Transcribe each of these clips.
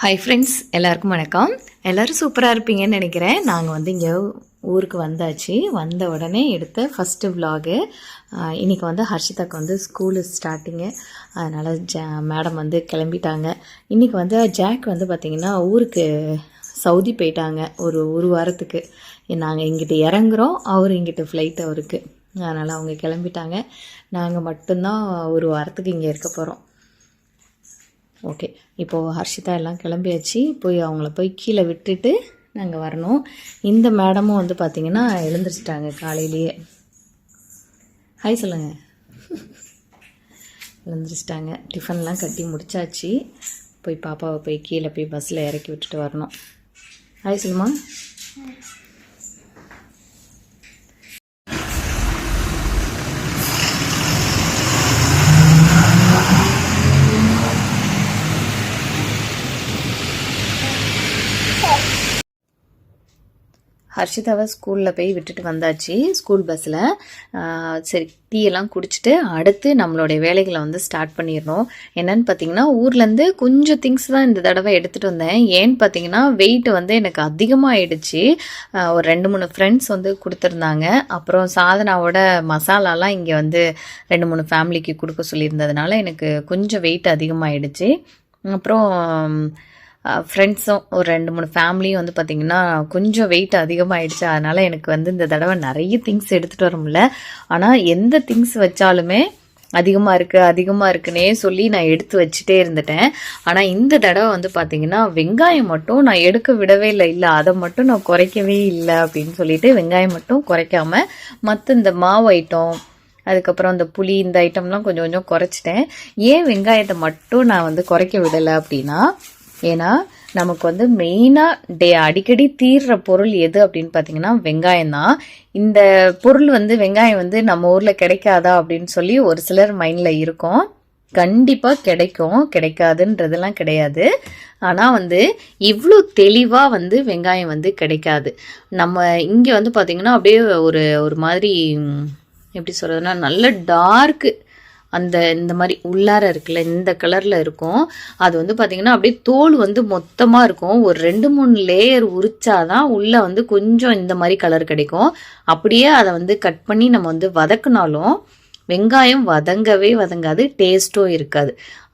Hi friends எல்லாருக்கும் வணக்கம். எல்லோரும் சூப்பராக இருப்பீங்கன்னு நினைக்கிறேன். நாங்கள் வந்து இங்கே ஊருக்கு வந்தாச்சு. வந்த உடனே எடுத்த ஃபஸ்ட்டு விலாகு இன்றைக்கி வந்து ஹர்ஷிதாக்கு வந்து ஸ்கூலு ஸ்டார்டிங்கு அதனால் ஜா மேடம் வந்து கிளம்பிட்டாங்க. இன்றைக்கி வந்து ஜாக் வந்து பார்த்திங்கன்னா ஊருக்கு சவுதி போயிட்டாங்க. ஒரு ஒரு வாரத்துக்கு. நாங்கள் இங்கிட்டு இறங்குறோம். அவர் இங்கிட்டு ஃப்ளைட் அவருக்கு. அதனால் அவங்க கிளம்பிட்டாங்க. நாங்கள் மட்டும்தான் ஒரு வாரத்துக்கு இங்கே இருக்க போகிறோம் ஓகே. இப்போது ஹர்ஷிதா எல்லாம் கிளம்பியாச்சு. போய் அவங்கள போய் கீழே விட்டுட்டு நாங்கள் வரணும். இந்த மேடமும் வந்து பார்த்திங்கன்னா எழுந்திரிச்சிட்டாங்க காலையிலேயே. ஹாய் சொல்லுங்கள் எழுந்திரிச்சிட்டாங்க. டிஃபன்லாம் கட்டி முடிச்சாச்சு. போய் பாப்பாவை போய் கீழே போய் பஸ்ஸில் இறக்கி விட்டுட்டு வரணும். ஹாய் சொல்லுமா ஹர்ஷிதாவை ஸ்கூலில் போய் விட்டுட்டு வந்தாச்சு ஸ்கூல் பஸ்ஸில் சரி டீயெல்லாம் குடிச்சிட்டு அடுத்து நம்மளுடைய வேலைகளை வந்து ஸ்டார்ட் பண்ணிடணும். என்னன்னு பார்த்தீங்கன்னா ஊர்லேருந்து கொஞ்சம் திங்ஸ் தான் இந்த தடவை எடுத்துகிட்டு வந்தேன். ஏன்னு பார்த்தீங்கன்னா வெயிட் வந்து எனக்கு அதிகமாகிடுச்சு ஒரு ரெண்டு மூணு ஃப்ரெண்ட்ஸ் வந்து கொடுத்துருந்தாங்க. அப்புறம் சாதனாவோட மசாலாலாம் இங்கே வந்து ரெண்டு மூணு ஃபேமிலிக்கு கொடுக்க சொல்லியிருந்ததுனால எனக்கு கொஞ்சம் வெயிட் அதிகமாகிடுச்சு அப்புறம் ஃப்ரெண்ட்ஸும் ஒரு ரெண்டு மூணு ஃபேமிலியும் வந்து பார்த்திங்கன்னா கொஞ்சம் வெயிட் அதிகமாகிடுச்சு அதனால் எனக்கு வந்து இந்த தடவை நிறைய திங்ஸ் எடுத்துகிட்டு வர முடியல. ஆனால் எந்த திங்ஸ் வச்சாலுமே அதிகமாக இருக்குது அதிகமாக இருக்குன்னே சொல்லி நான் எடுத்து வச்சுட்டே இருந்துட்டேன். ஆனால் இந்த தடவை வந்து பார்த்திங்கன்னா வெங்காயம் மட்டும் நான் எடுக்க விடவே இல்லை இல்லை அதை மட்டும் நான் குறைக்கவே இல்லை அப்படின்னு சொல்லிட்டு வெங்காயம் மட்டும் குறைக்காமல் மற்ற இந்த மாவு ஐட்டம் அதுக்கப்புறம் அந்த புளி இந்த ஐட்டம்லாம் கொஞ்சம் கொஞ்சம் குறைச்சிட்டேன். ஏன் வெங்காயத்தை மட்டும் நான் வந்து குறைக்க விடலை அப்படின்னா ஏன்னா நமக்கு வந்து மெயினாக டே அடிக்கடி தீர்ற பொருள் எது அப்படின்னு பார்த்தீங்கன்னா வெங்காயம் தான். இந்த பொருள் வந்து வெங்காயம் வந்து நம்ம ஊரில் கிடைக்காதா அப்படின்னு சொல்லி ஒரு சிலர் மைண்டில் இருக்கும். கண்டிப்பாக கிடைக்கும். கிடைக்காதுன்றதெல்லாம் கிடையாது. ஆனால் வந்து இவ்வளோ தெளிவாக வந்து வெங்காயம் வந்து கிடைக்காது. நம்ம இங்கே வந்து பார்த்திங்கன்னா அப்படியே ஒரு ஒரு மாதிரி எப்படி சொல்கிறதுனா நல்ல டார்க்கு அந்த இந்த மாதிரி உள்ளார இருக்குல்ல இந்த கலரில் இருக்கும். அது வந்து பார்த்திங்கன்னா அப்படியே தோல் வந்து மொத்தமாக இருக்கும். ஒரு ரெண்டு மூணு லேயர் உரிச்சாதான் உள்ளே வந்து கொஞ்சம் இந்த மாதிரி கலர் கிடைக்கும். அப்படியே அதை வந்து கட் பண்ணி நம்ம வந்து வதக்குனாலும் வெங்காயம் வதங்கவே வதங்காது டேஸ்ட்டும் இருக்காது.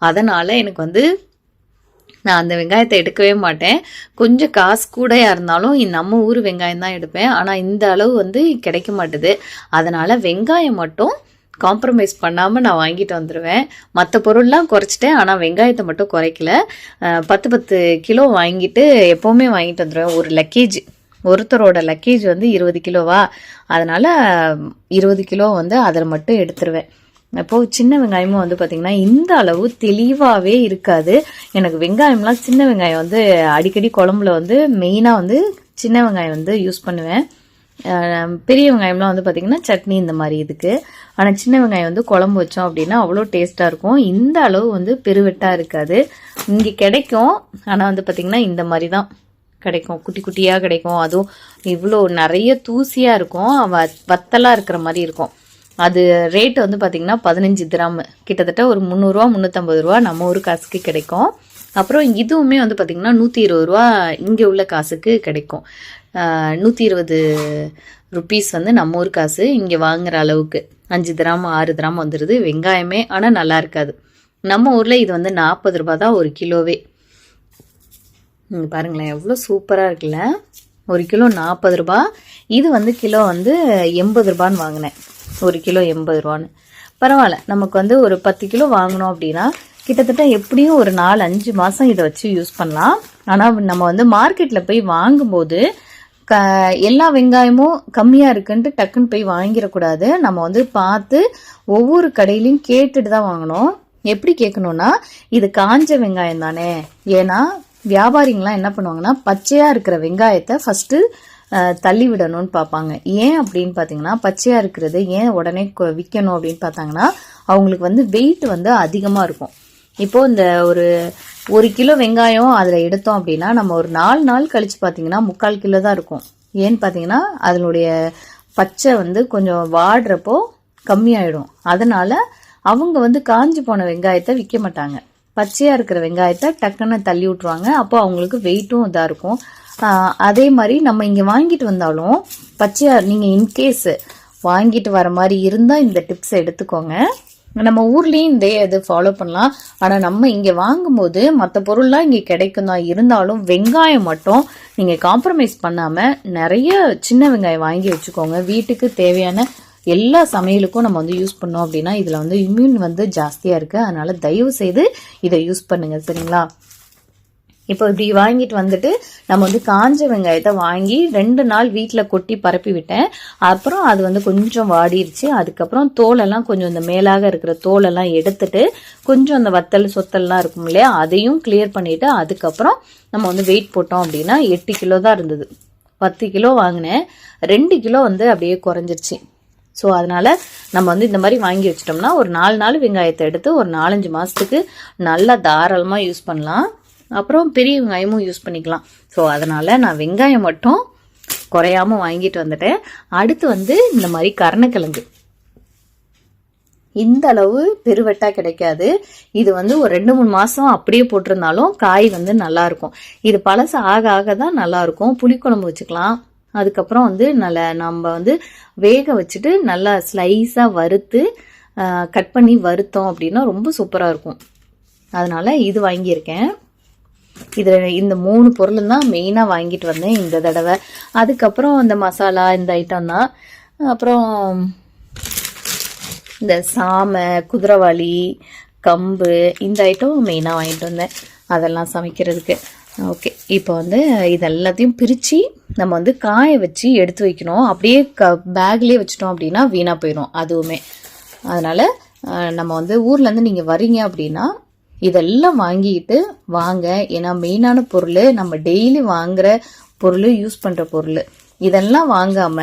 அதனால் எனக்கு வந்து நான் அந்த வெங்காயத்தை எடுக்கவே மாட்டேன். கொஞ்சம் காசு கூடையாக இருந்தாலும் நம்ம ஊர் வெங்காயம் தான் எடுப்பேன். ஆனால் இந்த அளவு வந்து கிடைக்க மாட்டுது. அதனால் வெங்காயம் மட்டும் காம்ப்ரமைஸ் பண்ணாமல் நான் வாங்கிட்டு வந்துடுவேன் மற்ற பொருள்லாம் குறைச்சிட்டேன். ஆனால் வெங்காயத்தை மட்டும் குறைக்கல. பத்து பத்து கிலோ வாங்கிட்டு எப்போவுமே வாங்கிட்டு வந்துடுவேன் ஒரு லக்கேஜ் ஒருத்தரோட லக்கேஜ் வந்து இருபது கிலோவா? அதனால் இருபது கிலோ வந்து அதில் மட்டும் எடுத்துருவேன். இப்போது சின்ன வெங்காயமும் வந்து பார்த்திங்கன்னா இந்த அளவு தெளிவாகவே இருக்காது. எனக்கு வெங்காயம்லாம் சின்ன வெங்காயம் வந்து அடிக்கடி குழம்புல வந்து மெயினாக வந்து சின்ன வெங்காயம் வந்து யூஸ் பண்ணுவேன். பெரிய வெங்காயம்லாம் வந்து பார்த்திங்கன்னா சட்னி இந்த மாதிரி இதுக்கு. ஆனால் சின்ன வெங்காயம் வந்து குழம்பு வச்சோம் அப்படின்னா அவ்வளோ டேஸ்ட்டாக இருக்கும். இந்த அளவு வந்து பெருவெட்டாக இருக்காது. இங்கே கிடைக்கும். ஆனால் வந்து பார்த்திங்கன்னா இந்த மாதிரி தான் கிடைக்கும். குட்டி குட்டியாக கிடைக்கும். அதுவும் இவ்வளோ நிறைய தூசியாக இருக்கும். வத்தலாக இருக்கிற மாதிரி இருக்கும். அது ரேட்டு வந்து பார்த்திங்கன்னா பதினஞ்சு கிராம். கிட்டத்தட்ட ஒரு முந்நூறுரூவா முந்நூற்றம்பது ரூபா நம்ம ஊர் காசுக்கு கிடைக்கும். அப்புறம் இதுவுமே வந்து பார்த்திங்கன்னா நூற்றி இருபது ரூபா இங்கே உள்ள காசுக்கு கிடைக்கும். நூற்றி இருபது ருப்பீஸ் வந்து நம்ம ஊர் காசு இங்கே வாங்குற அளவுக்கு. அஞ்சு திராம் ஆறு திராம் வந்துடுது வெங்காயமே ஆனால் நல்லா இருக்காது. நம்ம ஊரில் இது வந்து நாற்பது ரூபா தான் ஒரு கிலோவே. பாருங்களேன் எவ்வளோ சூப்பராக இருக்குல்ல? ஒரு கிலோ நாற்பது ரூபா இது வந்து கிலோ வந்து எண்பது ரூபான்னு வாங்கினேன். ஒரு கிலோ எண்பது ரூபான்னு. பரவாயில்ல நமக்கு வந்து ஒரு பத்து கிலோ வாங்கினோம் அப்படின்னா கிட்டத்தட்ட எப்படியும் ஒரு நாலு அஞ்சு மாதம் இதை வச்சு யூஸ் பண்ணலாம். ஆனால் நம்ம வந்து மார்க்கெட்டில் போய் வாங்கும்போது க எல்லா வெங்காயமும் கம்மியாக இருக்குன்ட்டு டக்குன்னு போய் வாங்கிடக்கூடாது. நம்ம வந்து பார்த்து ஒவ்வொரு கடையிலையும் கேட்டுட்டு தான் வாங்கணும். எப்படி கேட்கணும்னா இது காஞ்ச வெங்காயம் தானே. ஏன்னா வியாபாரிங்களாம் என்ன பண்ணுவாங்கன்னா பச்சையாக இருக்கிற வெங்காயத்தை ஃபஸ்ட்டு தள்ளி விடணும்னு பார்ப்பாங்க. ஏன் அப்படின்னு பார்த்தீங்கன்னா பச்சையாக இருக்கிறது ஏன் உடனே விற்கணும் அப்படின்னு பார்த்தாங்கன்னா அவங்களுக்கு வந்து வெயிட் வந்து அதிகமாக இருக்கும். இப்போது இந்த ஒரு ஒரு கிலோ வெங்காயம் அதில் எடுத்தோம் அப்படின்னா நம்ம ஒரு நாலு நாள் கழித்து பார்த்தீங்கன்னா முக்கால் கிலோ தான் இருக்கும். ஏன்னு பார்த்தீங்கன்னா அதனுடைய பச்சை வந்து கொஞ்சம் வாடுறப்போ கம்மியாயிடும். அதனால் அவங்க வந்து காஞ்சி போன வெங்காயத்தை விற்க மாட்டாங்க. பச்சையாக இருக்கிற வெங்காயத்தை டக்குன்னு தள்ளி விட்ருவாங்க அப்போ அவங்களுக்கு வெயிட்டும் இதாக இருக்கும். அதே மாதிரி நம்ம இங்கே வாங்கிட்டு வந்தாலும் பச்சையாக நீங்கள் இன்கேஸ் வாங்கிட்டு வர மாதிரி இருந்தால் இந்த டிப்ஸை எடுத்துக்கோங்க. நம்ம ஊர்லேயும் இதே இது ஃபாலோ பண்ணலாம். ஆனால் நம்ம இங்கே வாங்கும்போது மற்ற பொருள்லாம் இங்கே கிடைக்கும் தான் இருந்தாலும் வெங்காயம் மட்டும் நீங்கள் காம்ப்ரமைஸ் பண்ணாமல் நிறைய சின்ன வெங்காயம் வாங்கி வச்சுக்கோங்க. வீட்டுக்கு தேவையான எல்லா சமையலுக்கும் நம்ம வந்து யூஸ் பண்ணோம் அப்படின்னா இதில் வந்து இம்யூன் வந்து ஜாஸ்தியாக இருக்குது அதனால் தயவு செய்து இதை யூஸ் பண்ணுங்கள் சரிங்களா? இப்போ இப்படி வாங்கிட்டு வந்துட்டு நம்ம வந்து காஞ்ச வெங்காயத்தை வாங்கி ரெண்டு நாள் வீட்டில் கொட்டி பரப்பி விட்டேன் அப்புறம் அது வந்து கொஞ்சம் வாடிருச்சு. அதுக்கப்புறம் தோலெல்லாம் கொஞ்சம் இந்த மேலாக இருக்கிற தோலெல்லாம் எடுத்துட்டு கொஞ்சம் அந்த வத்தல் சொத்தல்லாம் இருக்கும் இல்லையா அதையும் கிளியர் பண்ணிவிட்டு அதுக்கப்புறம் நம்ம வந்து வெயிட் போட்டோம் அப்படின்னா எட்டு கிலோ தான் இருந்தது. பத்து கிலோ வாங்கினேன். ரெண்டு கிலோ வந்து அப்படியே குறைஞ்சிருச்சு. ஸோ அதனால் நம்ம வந்து இந்த மாதிரி வாங்கி வச்சிட்டோம்னா ஒரு நாலு நாள் வெங்காயத்தை எடுத்து ஒரு நாலஞ்சு மாதத்துக்கு நல்லா தாராளமாக யூஸ் பண்ணலாம். அப்புறம் பெரிய வெங்காயமும் யூஸ் பண்ணிக்கலாம். ஸோ அதனால் நான் வெங்காயம் மட்டும் குறையாம வாங்கிட்டு வந்துட்டேன். அடுத்து வந்து இந்த மாதிரி கருணக்கிழங்கு. இந்த அளவு பெருவெட்டா கிடைக்காது. இது வந்து ஒரு ரெண்டு மூணு மாதம் அப்படியே போட்டிருந்தாலும் காய் வந்து நல்லாயிருக்கும் இது பழசு ஆக ஆக தான் நல்லாயிருக்கும் புளிக்குழம்பு வச்சுக்கலாம். அதுக்கப்புறம் வந்து நல்ல நம்ம வந்து வேக வச்சுட்டு நல்லா ஸ்லைஸாக வறுத்து கட் பண்ணி வறுத்தோம் அப்படின்னா ரொம்ப சூப்பராக இருக்கும். அதனால் இது வாங்கியிருக்கேன். இதில் இந்த மூணு பொருளும் தான் மெயினாக வாங்கிட்டு வந்தேன் இந்த தடவை. அதுக்கப்புறம் இந்த மசாலா இந்த ஐட்டம் தான். அப்புறம் இந்த சாமை குதிரைவாளி கம்பு இந்த ஐட்டம் மெயினாக வாங்கிட்டு வந்தேன். அதெல்லாம் சமைக்கிறதுக்கு. ஓகே. இப்போ வந்து இது எல்லாத்தையும் பிரித்து நம்ம வந்து காய வச்சு எடுத்து வைக்கணும். அப்படியே க பேக்லேயே வச்சிட்டோம் அப்படின்னா வீணாக போயிடும். அதுவுமே. அதனால் நம்ம வந்து ஊர்லேருந்து நீங்கள் வரீங்க அப்படின்னா இதெல்லாம் வாங்கிட்டு வாங்க. ஏன்னா மெயினான பொருள் நம்ம டெய்லி வாங்குற பொருள் யூஸ் பண்ணுற பொருள். இதெல்லாம் வாங்காம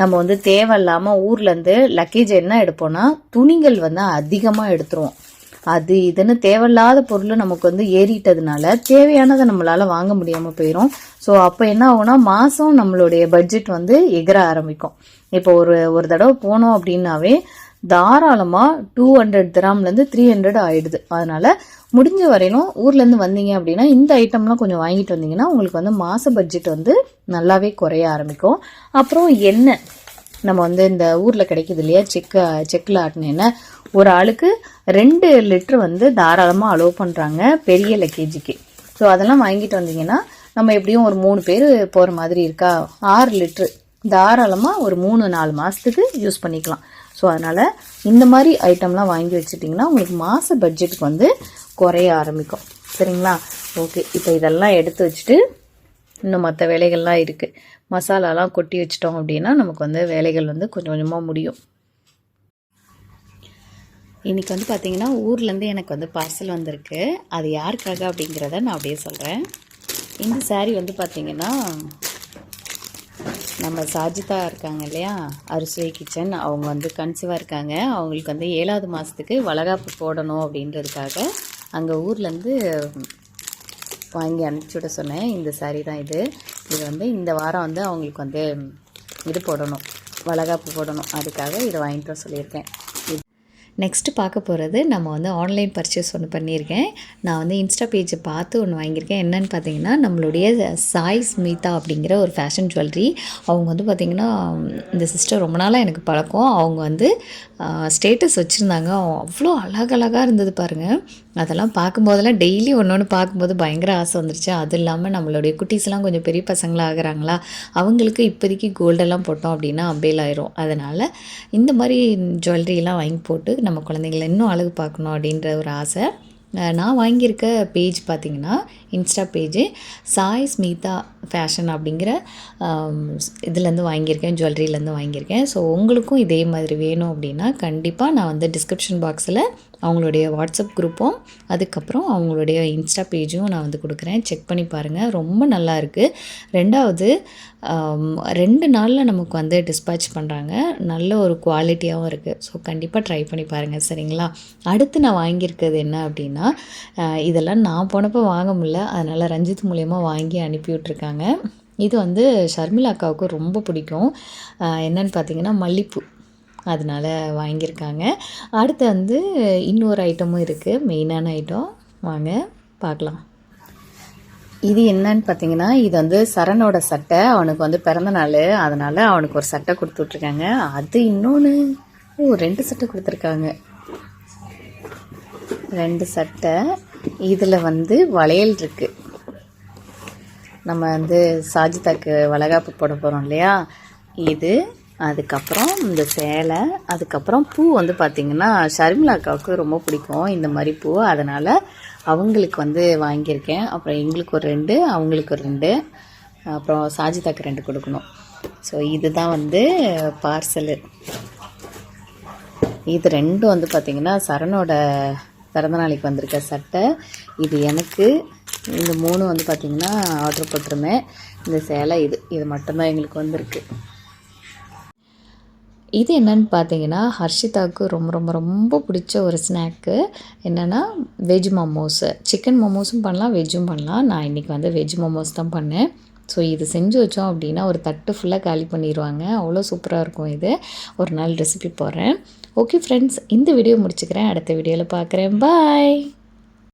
நம்ம வந்து தேவையில்லாம ஊர்ல இருந்து லக்கேஜ் என்ன எடுப்போம்னா துணிகள் வந்து அதிகமா எடுத்துருவோம். அது இதுன்னு தேவையில்லாத பொருள் நமக்கு வந்து ஏறிட்டதுனால தேவையானதை நம்மளால வாங்க முடியாம போயிடும் ஸோ அப்போ என்ன ஆகும்னா மாதம் நம்மளுடைய பட்ஜெட் வந்து எகிற ஆரம்பிக்கும். இப்போ ஒரு ஒரு தடவை போனோம் அப்படின்னாவே தாராளமாக டூ ஹண்ட்ரட் திராம்லேருந்து த்ரீ ஹண்ட்ரட் ஆகிடுது அதனால் முடிஞ்ச வரையிலும் ஊர்லேருந்து வந்தீங்க அப்படின்னா இந்த ஐட்டம்லாம் கொஞ்சம் வாங்கிட்டு வந்தீங்கன்னா உங்களுக்கு வந்து மாத பட்ஜெட் வந்து நல்லாவே குறைய ஆரம்பிக்கும். அப்புறம் எண்ணெய். நம்ம வந்து இந்த ஊரில் கிடைக்கிது இல்லையா? செக்கு செக்கில் ஆட்டின எண்ணெய். ஒரு ஆளுக்கு ரெண்டு லிட்டர் வந்து தாராளமாக அலோவ் பண்ணுறாங்க பெரிய லக்கேஜுக்கு ஸோ அதெல்லாம் வாங்கிட்டு வந்தீங்கன்னா நம்ம எப்படியும் ஒரு மூணு பேர் போகிற மாதிரி இருக்கா? ஆறு லிட்ரு தாராளமாக ஒரு மூணு நாலு மாதத்துக்கு யூஸ் பண்ணிக்கலாம். ஸோ அதனால் இந்த மாதிரி ஐட்டம்லாம் வாங்கி வச்சுட்டிங்கன்னா உங்களுக்கு மாத பட்ஜெட்டுக்கு வந்து குறைய ஆரம்பிக்கும். சரிங்களா? ஓகே இப்போ இதெல்லாம் எடுத்து வச்சுட்டு இன்னும் மற்ற வேலைகள்லாம் இருக்குது மசாலாலாம் கொட்டி வச்சிட்டோம் அப்படின்னா நமக்கு வந்து வேலைகள் வந்து கொஞ்சம் கொஞ்சமாக முடியும். இன்றைக்கி வந்து பார்த்திங்கன்னா ஊர்லேருந்து எனக்கு வந்து பார்சல் வந்திருக்கு. அது யாருக்காக அப்படிங்கிறத நான் அப்படியே சொல்கிறேன் இந்த சாரீ வந்து பார்த்தீங்கன்னா நம்ம சாஜிதா இருக்காங்க இல்லையா? அறுசுவை கிச்சன். அவங்க வந்து கன்சீவாக இருக்காங்க. அவங்களுக்கு வந்து ஏழாவது மாதத்துக்கு வளகாப்பு போடணும் அப்படின்றதுக்காக அங்கே ஊர்லேருந்து வாங்கி அனுப்பிச்சி விட சொன்னேன். இந்த சாரீ தான் இது. இது வந்து இந்த வாரம் வந்து அவங்களுக்கு வந்து இது போடணும். வளகாப்பு போடணும். அதுக்காக இதை வாங்கிட்டு வர சொல்லியிருக்கேன். நெக்ஸ்ட்டு பார்க்க போகிறது நம்ம வந்து ஆன்லைன் பர்ச்சேஸ் ஒன்று பண்ணியிருக்கேன். நான் வந்து இன்ஸ்டா பேஜை பார்த்து ஒன்று வாங்கியிருக்கேன். என்னன்னு பார்த்தீங்கன்னா நம்மளுடைய சாய் ஸ்மிதா அப்படிங்கிற ஒரு ஃபேஷன் ஜுவல்லரி அவங்க வந்து பார்த்திங்கன்னா இந்த சிஸ்டர் ரொம்ப நாளாக எனக்கு பழக்கம். அவங்க வந்து ஸ்டேட்டஸ் வச்சுருந்தாங்க. அவ்வளோ அழகழகாக இருந்தது பாருங்கள் அதெல்லாம் பார்க்கும்போதெல்லாம் டெய்லி ஒன்று ஒன்று பார்க்கும்போது பயங்கர ஆசை வந்துருச்சு. அது இல்லாமல் நம்மளுடைய குட்டீஸ்லாம் கொஞ்சம் பெரிய பசங்களாக ஆகிறாங்களா? அவங்களுக்கு இப்போதைக்கு கோல்டெல்லாம் போட்டோம் அப்படின்னா அபேல் ஆயிரும். அதனால் இந்த மாதிரி ஜுவல்லரிலாம் வாங்கி போட்டு நம்ம குழந்தைங்கள இன்னும் அழகு பார்க்கணும் அப்படின்ற ஒரு ஆசை. நான் வாங்கியிருக்க பேஜ் பார்த்திங்கன்னா insta page Sai Smita fashion அப்படிங்கிற இதுலேருந்து வாங்கியிருக்கேன் ஜுவல்லரிலேருந்து வாங்கியிருக்கேன். ஸோ உங்களுக்கும் இதே மாதிரி வேணும் அப்படின்னா கண்டிப்பாக நான் வந்து டிஸ்கிரிப்ஷன் பாக்ஸில் அவங்களுடைய வாட்ஸ்அப் குரூப்பும் அதுக்கப்புறம் அவங்களுடைய இன்ஸ்டா பேஜும் நான் வந்து கொடுக்குறேன். செக் பண்ணி பாருங்கள் ரொம்ப நல்லா இருக்குது ரெண்டாவது ரெண்டு நாளில் நமக்கு வந்து டிஸ்பேச் பண்ணுறாங்க நல்ல ஒரு குவாலிட்டியாகவும் இருக்குது ஸோ கண்டிப்பாக ட்ரை பண்ணி பாருங்கள் சரிங்களா? அடுத்து நான் வாங்கியிருக்கிறது என்ன அப்படின்னா இதெல்லாம் நான் போனப்போ வாங்க முடியல. அதனால் ரஞ்சித் மூலயமா வாங்கி அனுப்பி விட்ருக்காங்க இது வந்து ஷர்மிளா அக்காவுக்கு ரொம்ப பிடிக்கும். என்னன்னு பார்த்தீங்கன்னா மல்லிப்பூ. அதனால் வாங்கியிருக்காங்க. அடுத்து வந்து இன்னொரு ஐட்டமும் இருக்குது மெயினான ஐட்டம். வாங்க பார்க்கலாம் இது என்னன்னு பார்த்தீங்கன்னா இது வந்து சரணோட சட்டை. அவனுக்கு வந்து பிறந்த நாள். அதனால் அவனுக்கு ஒரு சட்டை கொடுத்து விட்ருக்காங்க அது இன்னொன்று ஓ ரெண்டு சட்டை கொடுத்துருக்காங்க. ரெண்டு சட்டை. இதில் வந்து வளையல் இருக்குது நம்ம வந்து சாஜிதாக்கு வளகாப்பு போட போகிறோம் இல்லையா? இது அதுக்கப்புறம் இந்த சேலை அதுக்கப்புறம் பூ வந்து பார்த்திங்கன்னா ஷர்மிளா அக்காவுக்கு ரொம்ப பிடிக்கும். இந்த மாதிரி பூ. அதனால் அவங்களுக்கு வந்து வாங்கியிருக்கேன். அப்புறம் எங்களுக்கு ஒரு ரெண்டு அவங்களுக்கு ஒரு ரெண்டு. அப்புறம் சாஜிதாக்கு ரெண்டு கொடுக்கணும். ஸோ இதுதான் வந்து பார்சலு. இது ரெண்டும் வந்து பார்த்திங்கன்னா சரணோட பிறந்த நாளைக்கு வந்திருக்க சட்டை. இது எனக்கு இந்த மூணு வந்து பார்த்திங்கன்னா ஆர்டர் போட்டிருந்தேன். இந்த சேலை இது. இது மட்டும்தான் எங்களுக்கு வந்திருக்கு. இது என்னன்னு பார்த்தீங்கன்னா ஹர்ஷிதாவுக்கு ரொம்ப ரொம்ப ரொம்ப பிடிச்ச ஒரு ஸ்நாக்கு என்னென்னா வெஜ் மோமோஸு சிக்கன் மோமோஸும் பண்ணலாம் வெஜ்ஜும் பண்ணலாம். நான் இன்றைக்கி வந்து வெஜ் மோமோஸ் தான் பண்ணேன். ஸோ இது செஞ்சு வச்சோம் அப்படின்னா ஒரு தட்டு ஃபுல்லாக காலி பண்ணிடுவாங்க அவ்வளோ சூப்பராக இருக்கும் இது. ஒரு நாள் ரெசிபி போடுறேன். ஓகே ஃப்ரெண்ட்ஸ் இந்த வீடியோ முடிச்சுக்கிறேன். அடுத்த வீடியோவில் பார்க்குறேன். பாய்